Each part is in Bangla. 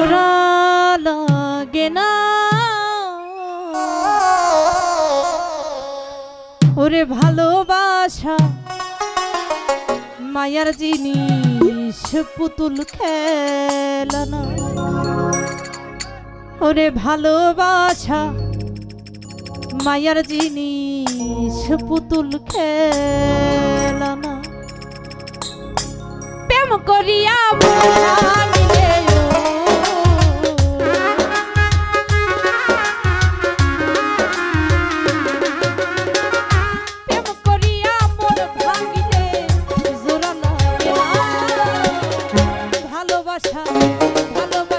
জোড়া লাগে না। ওরে ভালোবাসা, মায়ার জিনিস পুতুল খেলানো। ওরে ভালোবাসা, মায়ার জিনিস পুতুল খেলানো। প্রেম করিয়া কথা ভালো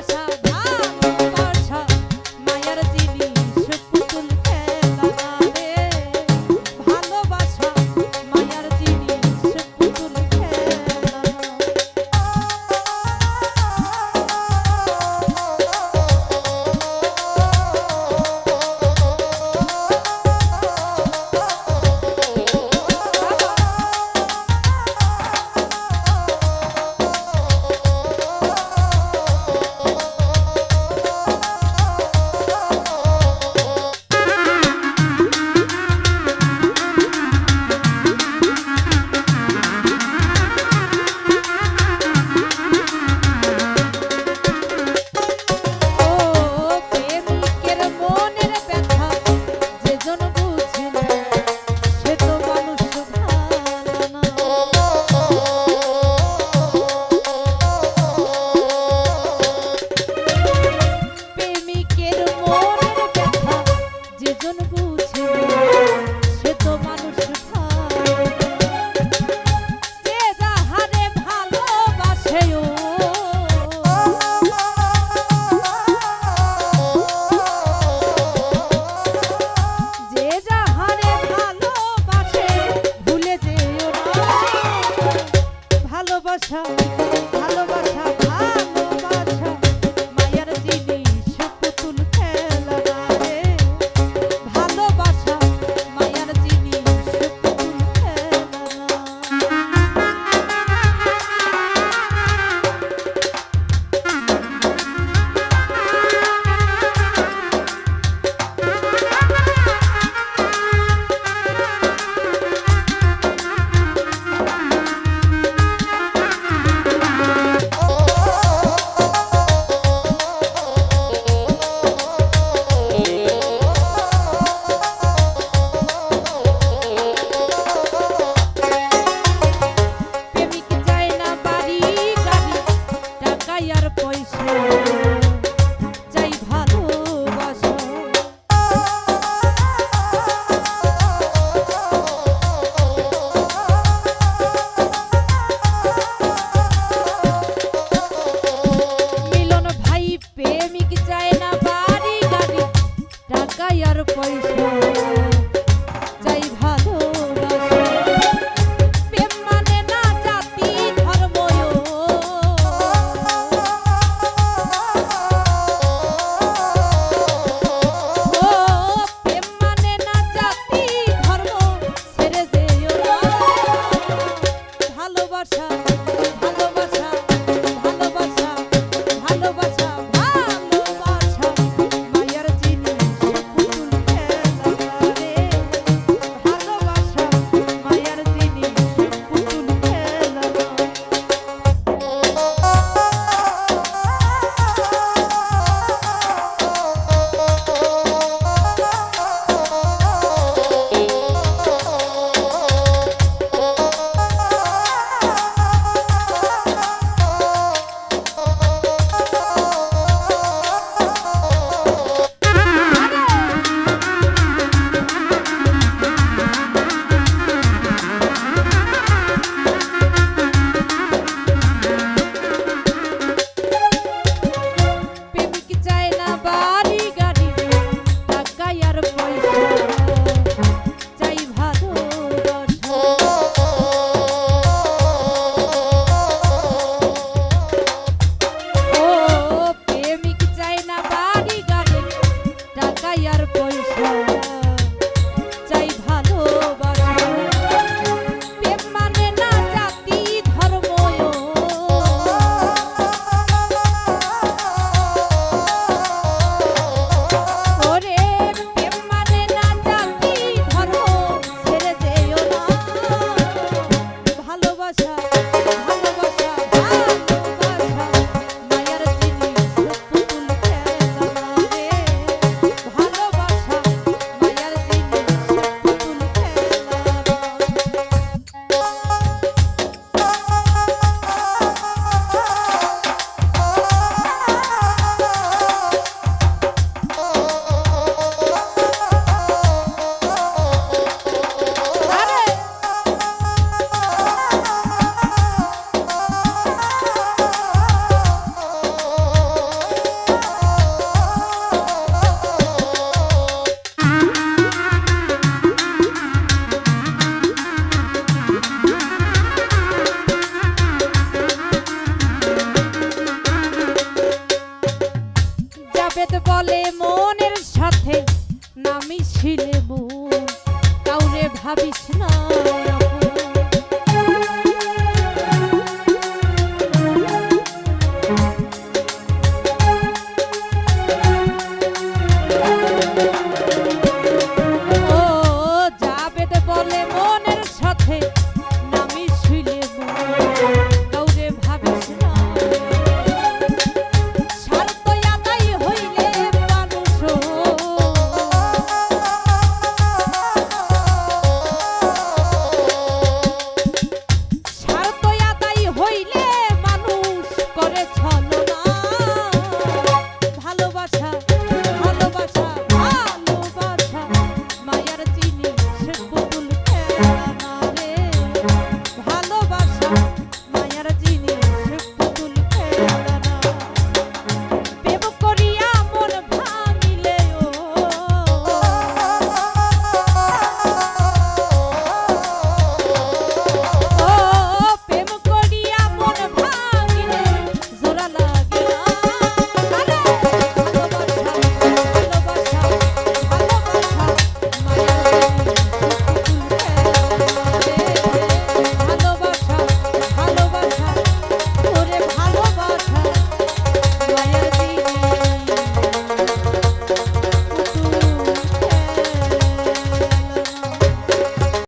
pasar. Juliette.